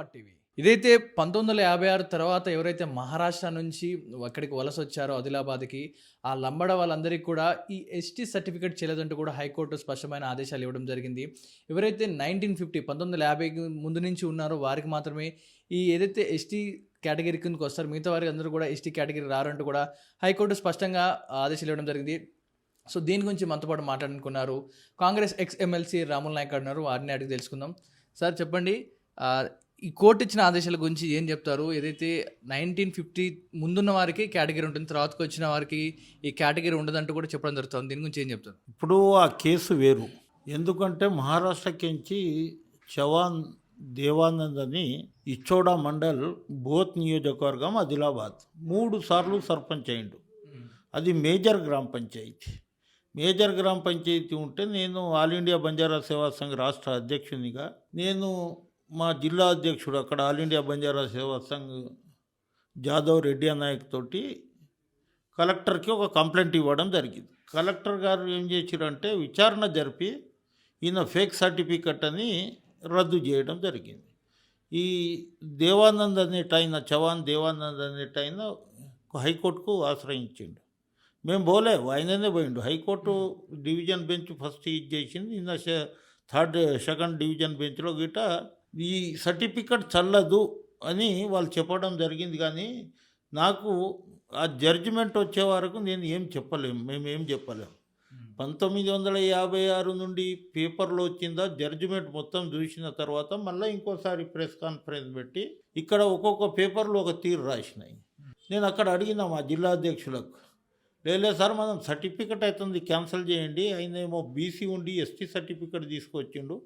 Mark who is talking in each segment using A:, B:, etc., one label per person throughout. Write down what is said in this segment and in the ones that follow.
A: Spot TV ఇదైతే పంతొమ్మిది వందల యాభై ఆరు తర్వాత ఎవరైతే మహారాష్ట్ర నుంచి అక్కడికి వలస వచ్చారో ఆదిలాబాద్కి ఆ లంబడ వాళ్ళందరికీ కూడా ఈ ఎస్టీ సర్టిఫికేట్ చేయలేదంటూ కూడా హైకోర్టు స్పష్టమైన ఆదేశాలు ఇవ్వడం జరిగింది. ఎవరైతే నైన్టీన్ ఫిఫ్టీ పంతొమ్మిది వందల యాభై ముందు నుంచి ఉన్నారో వారికి మాత్రమే ఈ ఏదైతే ఎస్టీ కేటగిరీ కిందకి వస్తారు మిగతా వారికి అందరూ కూడా ఎస్టీ కేటగిరీ రారంటూ కూడా హైకోర్టు స్పష్టంగా ఆదేశాలు ఇవ్వడం జరిగింది. సో దీని గురించి మనతో పాటు మాట్లాడుకున్నారు Congress ex MLC Ramul Naik అన్నారు వారిని అడిగి తెలుసుకుందాం. సార్ చెప్పండి. ఈ కోర్టు ఇచ్చిన ఆదేశాల గురించి ఏం చెప్తారు? ఏదైతే నైన్టీన్ ఫిఫ్టీ ముందున్న వారికి కేటగిరీ ఉంటుంది తర్వాతకి వచ్చిన వారికి ఈ కేటగిరీ ఉండదంటూ కూడా చెప్పడం జరుగుతుంది. దీని గురించి ఏం చెప్తారు?
B: ఇప్పుడు ఆ కేసు వేరు. ఎందుకంటే మహారాష్ట్రకించి చవాన్ దేవానంద్ అని ఇచ్చోడా మండల్ బోత్ నియోజకవర్గం ఆదిలాబాద్ మూడు సార్లు సర్పంచ్ అయిండు. అది మేజర్ గ్రామ పంచాయతీ. మేజర్ గ్రామ పంచాయతీ ఉంటే నేను ఆల్ ఇండియా బంజారా సేవా సంఘ్ రాష్ట్ర అధ్యక్షునిగా నేను మా జిల్లా అధ్యక్షుడు అక్కడ ఆల్ ఇండియా బంజారా సేవా సంఘ్ జాదవ్ రెడ్డి నాయక్ తోటి కలెక్టర్కి ఒక కంప్లైంట్ ఇవ్వడం జరిగింది. కలెక్టర్ గారు ఏం చేశారంటే విచారణ జరిపి ఈయన ఫేక్ సర్టిఫికెట్ అని రద్దు చేయడం జరిగింది. ఈ దేవానంద్ అనేట ఆయన చవాన్ దేవానంద్ అనేట ఆయన హైకోర్టుకు ఆశ్రయించిండు. మేము పోలే ఆయననే పోయిండు. హైకోర్టు డివిజన్ బెంచ్ ఫస్ట్ ఇది చేసింది. ఈయన థర్డ్ సెకండ్ డివిజన్ బెంచ్లో గిట ఈ సర్టిఫికెట్ చల్లదు అని వాళ్ళు చెప్పడం జరిగింది కానీ నాకు ఆ జడ్జిమెంట్ వచ్చే వరకు నేను ఏం చెప్పలేము మేము ఏం చెప్పలేము పంతొమ్మిది వందల యాభై ఆరు నుండి పేపర్లో వచ్చిందా జడ్జిమెంట్ మొత్తం చూసిన తర్వాత మళ్ళీ ఇంకోసారి ప్రెస్ కాన్ఫరెన్స్ పెట్టి ఇక్కడ ఒక్కొక్క పేపర్లో ఒక తీరు రాసినాయి. నేను అక్కడ అడిగిన మా జిల్లా అధ్యక్షులకు లేదు సార్ మనం సర్టిఫికెట్ అవుతుంది క్యాన్సిల్ చేయండి ఆయన ఏమో బీసీ ఉండి ఎస్టీ సర్టిఫికెట్ తీసుకొచ్చిండు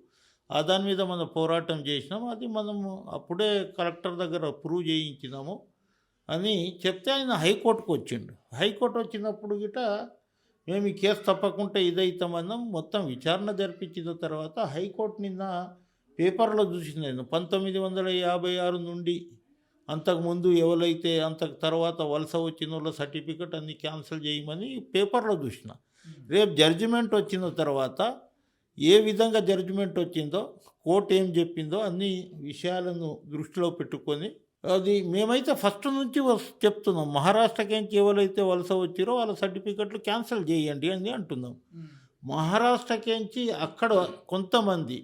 B: దాని మీద మనం పోరాటం చేసినాం అది మనము అప్పుడే కలెక్టర్ దగ్గర ప్రూవ్ చేయించినాము అని చెప్తే ఆయన హైకోర్టుకు వచ్చిండు. హైకోర్టు వచ్చినప్పుడు గిట మేము ఈ కేసు తప్పకుండా ఇదైతామన్నాం. మొత్తం విచారణ జరిపించిన తర్వాత హైకోర్టు నిన్న పేపర్లో చూసిన నేను. పంతొమ్మిది వందల యాభై ఆరు నుండి అంతకుముందు ఎవరైతే అంతకు తర్వాత వలస వచ్చిన వాళ్ళ సర్టిఫికెట్ అన్ని క్యాన్సిల్ చేయమని పేపర్లో చూసిన. రేపు జడ్జిమెంట్ వచ్చిన తర్వాత ఏ విధంగా జడ్జిమెంట్ వచ్చిందో కోర్టు ఏం చెప్పిందో అన్ని విషయాలను దృష్టిలో పెట్టుకొని అది మేమైతే ఫస్ట్ నుంచి చెప్తున్నాం. మహారాష్ట్రకి ఎవరైతే వలస వచ్చిరో వాళ్ళ సర్టిఫికెట్లు క్యాన్సిల్ చేయండి అని అంటున్నాం. మహారాష్ట్రకించి అక్కడ కొంతమంది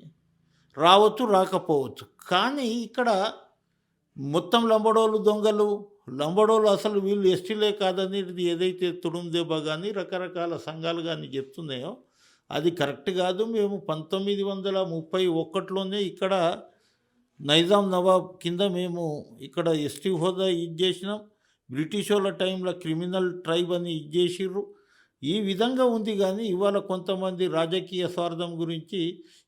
B: రావచ్చు రాకపోవచ్చు. కానీ ఇక్కడ మొత్తం లంబడోళ్ళు దొంగలు లంబడోళ్ళు అసలు వీళ్ళు ఎస్టీలే కాదని ఇది ఏదైతే తుడుందెబ్బ కానీ రకరకాల సంఘాలు కానీ చెప్తున్నాయో అది కరెక్ట్ కాదు. మేము పంతొమ్మిది వందల ముప్పై ఒకటిలోనే ఇక్కడ నైజాం నవాబ్ కింద మేము ఇక్కడ ఎస్టీ హోదా ఇది చేసినాం. బ్రిటిష్ వాళ్ళ టైంలో క్రిమినల్ ట్రైబ్ అని ఇది చేసిర్రు. ఈ విధంగా ఉంది కానీ ఇవాళ కొంతమంది రాజకీయ స్వార్థం గురించి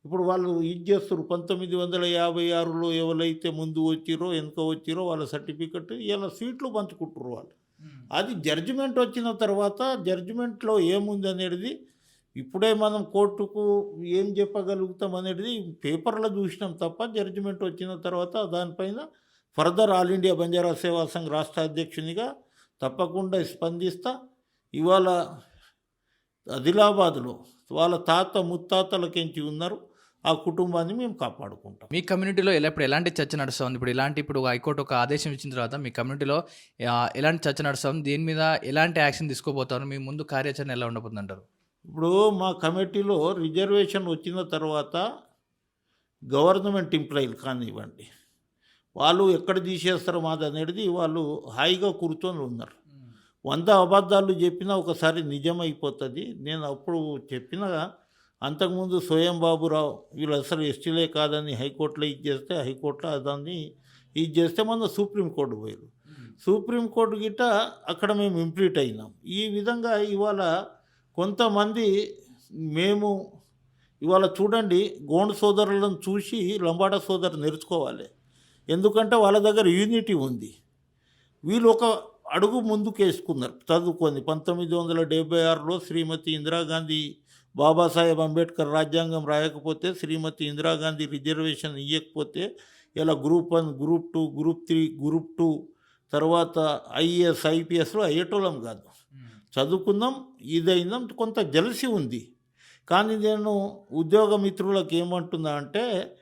B: ఇప్పుడు వాళ్ళు ఇది చేస్తారు పంతొమ్మిది వందల యాభై ఆరులో ఎవరైతే ముందు వచ్చిరో వెనుక వచ్చిరో వాళ్ళ సర్టిఫికెట్ ఇలా సీట్లు పంచుకుంటారు వాళ్ళు. అది జడ్జిమెంట్ వచ్చిన తర్వాత జడ్జిమెంట్లో ఏముంది అనేది ఇప్పుడే మనం కోర్టుకు ఏం చెప్పగలుగుతాం అనేది పేపర్లో చూసినాం తప్ప జడ్జిమెంట్ వచ్చిన తర్వాత దానిపైన ఫర్దర్ ఆల్ ఇండియా బంజారా సేవా సంఘ్ రాష్ట్ర అధ్యక్షునిగా తప్పకుండా స్పందిస్తా. ఇవాళ ఆదిలాబాద్లో వాళ్ళ తాత ముత్తాతలకెంచి ఉన్నారు. ఆ కుటుంబాన్ని మేము కాపాడుకుంటాం.
A: మీ కమ్యూనిటీలో ఎలా ఇప్పుడు ఎలాంటి చర్చ నడుస్తుంది? ఇప్పుడు ఇలాంటి ఇప్పుడు హైకోర్టు ఒక ఆదేశం ఇచ్చిన తర్వాత మీ కమ్యూనిటీలో ఎలాంటి చర్చ నడుస్తుంది? దీని మీద ఎలాంటి యాక్షన్ తీసుకోబోతారు మీ ముందు కార్యాచరణ ఎలా ఉండబోతుందంటారు?
B: ఇప్పుడు మా కమిటీలో రిజర్వేషన్ వచ్చిన తర్వాత గవర్నమెంట్ ఎంప్లాయీలు కానివ్వండి వాళ్ళు ఎక్కడ తీసేస్తారో మాది అనేది వాళ్ళు హాయిగా కూర్చొని ఉన్నారు. వంద అబద్ధాలు చెప్పినా ఒకసారి నిజమైపోతుంది. నేను అప్పుడు చెప్పిన అంతకుముందు స్వయం బాబురావు వీళ్ళు అసలు ఎస్టీలే కాదని హైకోర్టులో ఇది చేస్తే హైకోర్టులో దాన్ని ఇది చేస్తే మన సుప్రీంకోర్టు పోయారు. సుప్రీంకోర్టు గిట్ట అక్కడ మేము ఇంప్లీట్ అయినాం. ఈ విధంగా ఇవాళ కొంతమంది మేము ఇవాళ చూడండి గోండ్ సోదరులను చూసి లంబాడ సోదరు నేర్చుకోవాలి. ఎందుకంటే వాళ్ళ దగ్గర యూనిటీ ఉంది. వీళ్ళు ఒక అడుగు ముందుకు వేసుకున్నారు చదువుకొని పంతొమ్మిది వందల డెబ్బై ఆరులో శ్రీమతి ఇందిరాగాంధీ బాబాసాహెబ్ అంబేద్కర్ రాజ్యాంగం రాయకపోతే శ్రీమతి ఇందిరాగాంధీ రిజర్వేషన్ ఇవ్వకపోతే ఇలా group one group two group three group two తర్వాత ఐఏఎస్ ఐపీఎస్లో అయ్యేటోళ్ళం కాదు. చదువుకుందాం ఇదైందాం కొంత జలసి ఉంది. కానీ నేను ఉద్యోగ మిత్రులకు ఏమంటున్నా అంటే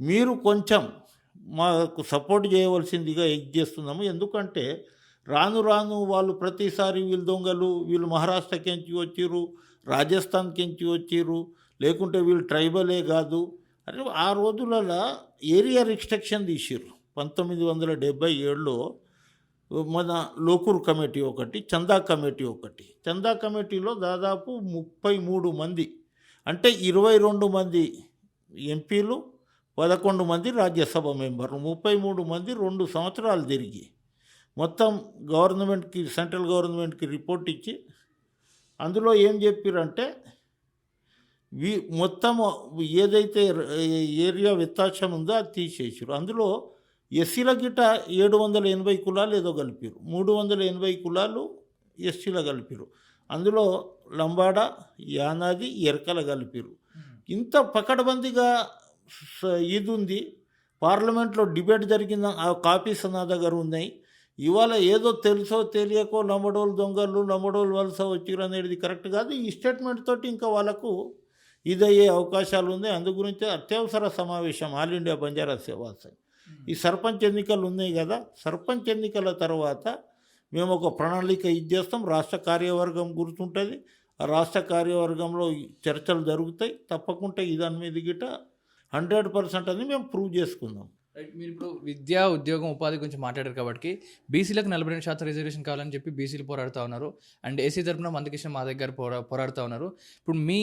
B: మీరు కొంచెం మాకు సపోర్ట్ చేయవలసిందిగా ఎగ్ చేస్తున్నాము. ఎందుకంటే రాను రాను వాళ్ళు ప్రతిసారి వీళ్ళు దొంగలు వీళ్ళు మహారాష్ట్రకించి వచ్చిర్రు రాజస్థాన్కించి వచ్చిర్రు లేకుంటే వీళ్ళు ట్రైబలే కాదు. అంటే ఆ రోజులలో ఏరియా రిస్ట్రిక్షన్ తీసిర్రు. పంతొమ్మిది వందల డెబ్బై ఏడులో మన లోకూర్ కమిటీ ఒకటి చందా కమిటీ ఒకటి. చందా కమిటీలో దాదాపు ముప్పై మూడు మంది అంటే ఇరవై రెండు మంది ఎంపీలు పదకొండు మంది రాజ్యసభ మెంబర్లు ముప్పై మూడు మంది రెండు సంవత్సరాలు తిరిగి. మొత్తం గవర్నమెంట్కి సెంట్రల్ గవర్నమెంట్కి రిపోర్ట్ ఇచ్చి అందులో ఏం చెప్పారంటే వీ మొత్తం ఏదైతే ఏరియా వ్యత్యాసం ఉందో అది తీసేసారు అందులో ఎస్సీల గిట్ట ఏడు వందల ఎనభై కులాలు ఏదో కలిపారు మూడు వందల ఎనభై కులాలు ఎస్సీల కలిపారు అందులో లంబాడ యానాది ఎరకల కలిపారు ఇంత పకడ్బందీగా ఇది ఉంది పార్లమెంట్లో డిబేట్ జరిగిన ఆ కాపీస్ నా దగ్గర ఉన్నాయి. ఇవాళ ఏదో తెలుసో తెలియకో లంబడోలు దొంగలు లంబడోలు వలస వచ్చిరు అనేది కరెక్ట్ కాదు. ఈ స్టేట్మెంట్ తోటి ఇంకా వాళ్ళకు ఇదయ్యే అవకాశాలు ఉన్నాయి. అందు గురించి అత్యవసర సమావేశం ఆల్ ఇండియా బంజారా సేవా సంఘ్ ఈ సర్పంచ్ ఎన్నికలు ఉన్నాయి కదా సర్పంచ్ ఎన్నికల తర్వాత మేము ఒక ప్రణాళిక ఇది చేస్తాం రాష్ట్ర కార్యవర్గం గుర్తుంటుంది. ఆ రాష్ట్ర కార్యవర్గంలో చర్చలు జరుగుతాయి. తప్పకుండా ఈ దాని మీద గిట హండ్రెడ్ పర్సెంట్ అని మేము ప్రూవ్ చేసుకుందాం.
A: రైట్ మీరు ఇప్పుడు విద్యా ఉద్యోగం ఉపాధి గురించి మాట్లాడారు కాబట్టి బీసీలకు నలభై రెండు శాతం రిజర్వేషన్ కావాలని చెప్పి బీసీలు పోరాడుతూ ఉన్నారు. అండ్ ఏసీ తరపున మందకృష్ణ మా దగ్గర పోరా పోరాడుతూ ఉన్నారు. ఇప్పుడు మీ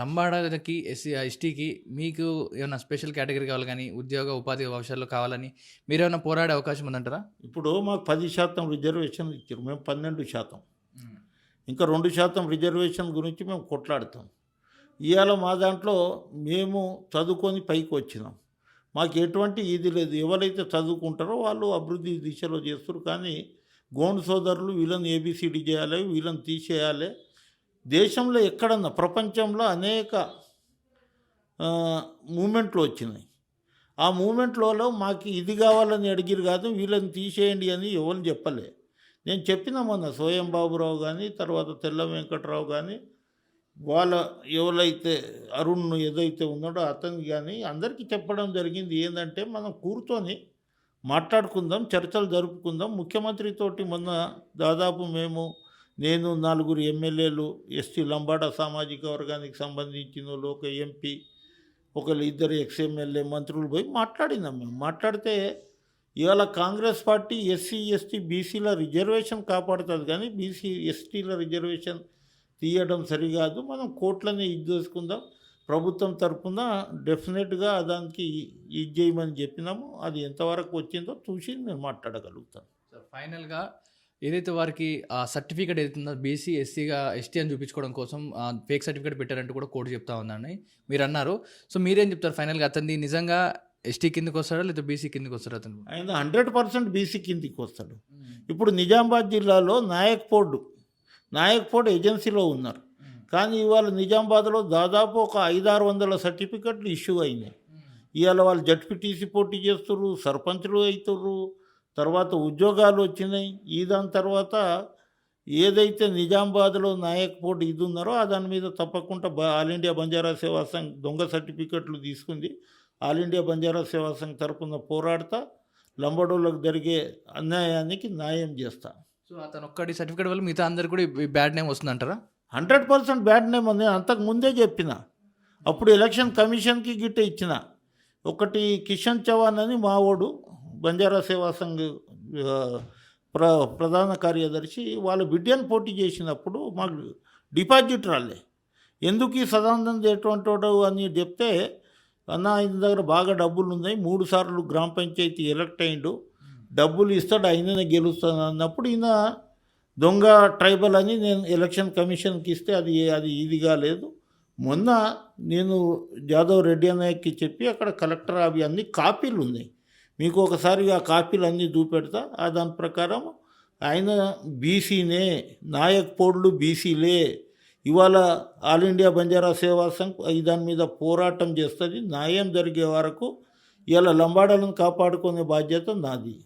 A: లంబాడకి ఎస్సీ ఎస్టీకి మీకు ఏమైనా స్పెషల్ కేటగిరీ కావాలి కానీ ఉద్యోగ ఉపాధి భవిష్యత్తులో కావాలని మీరు ఏమైనా పోరాడే అవకాశం ఉందంటారా?
B: ఇప్పుడు మాకు పది శాతం రిజర్వేషన్ ఇచ్చారు. మేము పన్నెండు శాతం. ఇంకా రెండు శాతం రిజర్వేషన్ గురించి మేము కొట్లాడతాం. ఇవాళ మా దాంట్లో మేము చదువుకొని పైకి వచ్చినాం. మాకు ఎటువంటి ఇది లేదు. ఎవరైతే చదువుకుంటారో వాళ్ళు అభివృద్ధి దిశలో చేస్తారు. కానీ గోండు సోదరులు వీళ్ళని ఏబిసిడి చేయాలి వీళ్ళని తీసేయాలి. దేశంలో ఎక్కడన్నా ప్రపంచంలో అనేక మూమెంట్లు వచ్చినాయి. ఆ మూమెంట్లలో మాకు ఇది కావాలని అడిగిరు కాదు వీళ్ళని తీసేయండి అని ఎవరు చెప్పలే. నేను చెప్పిన మొన్న సోయం బాబురావు కానీ తర్వాత తెల్ల వెంకట్రావు కానీ వాళ్ళ ఎవరైతే అరుణ్ ఏదైతే ఉన్నాడో అతనికి కానీ అందరికీ చెప్పడం జరిగింది ఏంటంటే మనం కూర్చొని మాట్లాడుకుందాం చర్చలు జరుపుకుందాం. ముఖ్యమంత్రితోటి మొన్న దాదాపు మేము నేను నలుగురు ఎమ్మెల్యేలు ఎస్టీ లంబాడ సామాజిక వర్గానికి సంబంధించిన ఒక ఎంపీ ఒకళ్ళు ఇద్దరు ఎక్స్ఎమ్మెల్యే మంత్రులు పోయి మాట్లాడినాం మేము. మాట్లాడితే ఇవాళ కాంగ్రెస్ పార్టీ ఎస్సీ ఎస్టీ బీసీల రిజర్వేషన్ కాపాడుతుంది కానీ బీసీ ఎస్టీల రిజర్వేషన్ తీయడం సరికాదు మనం కోట్లని ఇది చేసుకుందాం. ప్రభుత్వం తరపున డెఫినెట్గా దానికి ఇది చేయమని చెప్పినాము. అది ఎంతవరకు వచ్చిందో చూసి నేను మాట్లాడగలుగుతాను.
A: సార్ ఫైనల్గా ఏదైతే వారికి ఆ సర్టిఫికేట్ ఏదైతుందో బీసీ ఎస్సీగా ఎస్టీ అని చూపించుకోవడం కోసం ఫేక్ సర్టిఫికేట్ పెట్టారంటూ కూడా కోర్టు చెప్తా ఉందండి మీరు అన్నారు సో మీరేం చెప్తారు ఫైనల్గా? అతన్ని నిజంగా ఎస్టీ కిందకి వస్తాడా లేదా బీసీ కిందకి వస్తాడా అతను?
B: ఆయన హండ్రెడ్ పర్సెంట్ బీసీ కిందికి వస్తాడు. ఇప్పుడు నిజామాబాద్ జిల్లాలో నాయక్ పోర్డు నాయక్ ఏజెన్సీలో ఉన్నారు. కానీ ఇవాళ నిజామాబాద్లో దాదాపు ఒక ఐదారు వందల సర్టిఫికెట్లు ఇష్యూ అయినాయి. ఇవాళ వాళ్ళు జడ్పీటీసీ పోటీ చేస్తుర్రు సర్పంచులు అవుతుర్రు తర్వాత ఉద్యోగాలు వచ్చినాయి. ఈ దాని తర్వాత ఏదైతే నిజామాబాద్లో నాయక్ పోటీ ఇది ఉన్నారో దాని మీద తప్పకుండా ఆల్ ఇండియా బంజారా సేవా సంఘ్ దొంగ సర్టిఫికెట్లు తీసుకుంది. ఆల్ ఇండియా బంజారా సేవా సంఘ్ తరపున పోరాడతా లంబడోళ్ళకు జరిగే అన్యాయానికి న్యాయం చేస్తాను
A: సో అతను ఒక్కటి సర్టిఫికేట్ వల్ల మిగతా అందరు కూడా బ్యాడ్ నేమ్ వస్తుందంటారా?
B: హండ్రెడ్ పర్సెంట్ బ్యాడ్ నేమ్ ఉంది. అంతకు ముందే చెప్పిన. అప్పుడు ఎలక్షన్ కమిషన్కి గిట్ట ఇచ్చిన. ఒకటి కిషన్ చవాన్ అని మావోడు బంజారా సేవా సంఘ్ ప్ర ప్రధాన కార్యదర్శి వాళ్ళ బిడ్డను పోటీ చేసినప్పుడు మాకు డిపాజిట్ రాలే. ఎందుకు ఈ సదానందం ఎటువంటి వాడు అని చెప్తే అన్న ఆయన దగ్గర బాగా డబ్బులు ఉన్నాయి మూడు సార్లు గ్రామ పంచాయతీ ఎలక్ట్ అయిండు డబ్బులు ఇస్తాడు ఆయననే గెలుస్తాను అన్నప్పుడు ఈయన దొంగ ట్రైబల్ అని నేను ఎలక్షన్ కమిషన్కి ఇస్తే అది అది ఇది కాలేదు మొన్న నేను జాదవ్ రెడ్డి అన్నయ్యకి చెప్పి అక్కడ కలెక్టర్ అవి అన్ని కాపీలు ఉన్నాయి. మీకు ఒకసారి ఆ కాపీలు అన్నీ చూపెడతా. ఆ దాని ప్రకారం ఆయన బీసీనే నాయక్ పోడ్లు బీసీలే. ఇవాళ ఆల్ ఇండియా బంజారా సేవా సంఘ్ దాని మీద పోరాటం చేస్తుంది. న్యాయం జరిగే వరకు ఇవాళ లంబాడాలను కాపాడుకునే బాధ్యత నాది.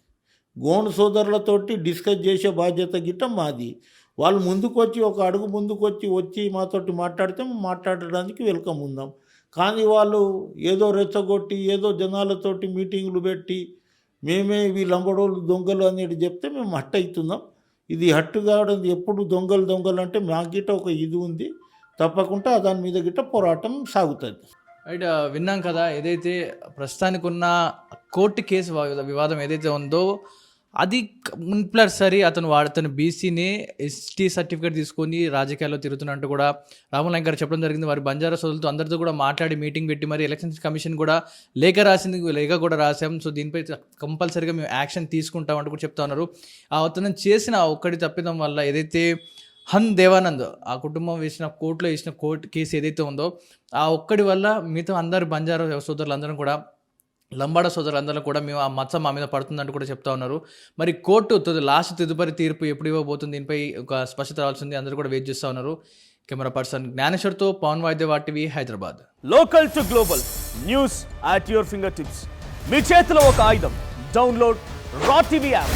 B: గోండు సోదరులతోటి డిస్కస్ చేసే బాధ్యత గిట్ట మాది. వాళ్ళు ముందుకొచ్చి ఒక అడుగు ముందుకొచ్చి వచ్చి మాతోటి మాట్లాడితే మాట్లాడడానికి వెల్కమ్ ఉందాం. కానీ వాళ్ళు ఏదో రెచ్చగొట్టి ఏదో జనాలతోటి మీటింగ్లు పెట్టి మేమే వీళ్ళంబడోళ్ళు దొంగలు అనేది చెప్తే మేము హట్ అవుతున్నాం ఇది హట్టు కావడం ఎప్పుడు దొంగలు దొంగలు అంటే మా గిట్ట ఒక ఇది ఉంది. తప్పకుండా దాని మీద గిట్ట పోరాటం సాగుతుంది.
A: రైట్ విన్నాం కదా ఏదైతే ప్రస్తుతానికి ఉన్న కోర్టు కేసు వివాదం ఏదైతే ఉందో అది కంపల్సరీ అతను వాడు అతను బీసీని ఎస్టీ సర్టిఫికేట్ తీసుకొని రాజకీయాల్లో తిరుగుతున్నట్టు కూడా రామనాయక్ గారు చెప్పడం జరిగింది. వారి బంజారా సోదరులతో అందరితో కూడా మాట్లాడి మీటింగ్ పెట్టి మరి ఎలక్షన్స్ కమిషన్ కూడా లేఖ రాసింది లేఖ కూడా రాసాం సో దీనిపై కంపల్సరీగా మేము యాక్షన్ తీసుకుంటాం అంటూ కూడా చెప్తా ఉన్నారు. ఆ అతను చేసిన ఒక్కడి ఒక్కటి తప్పిదం వల్ల ఏదైతే హన్ దేవానంద్ ఆ కుటుంబం వేసిన కోర్టులో వేసిన కోర్టు కేసు ఏదైతే ఉందో ఆ ఒక్కడి వల్ల మిగతా అందరు బంజారా సోదరులు అందరం కూడా లంబాడ సోదరులందరూ కూడా మేము ఆ మచ్చ మా మీద పడుతుందంటూ కూడా చెప్తా ఉన్నారు. మరి కోర్టు లాస్ట్ తదుపరి తీర్పు ఎప్పుడు ఇవ్వబోతుంది? దీనిపై ఒక స్పష్టత రావాల్సింది. అందరూ కూడా వెయిట్ చేస్తూ ఉన్నారు. Camera person జ్ఞానేశ్వర్తో Pavan Vaidya TV Hyderabad.
C: Local to global news at your fingertips. మీ చేతిలో ఒక ఆయుధం. డౌన్లోడ్ రా TV app.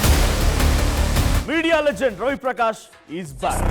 C: Media legend Ravi Prakash is back.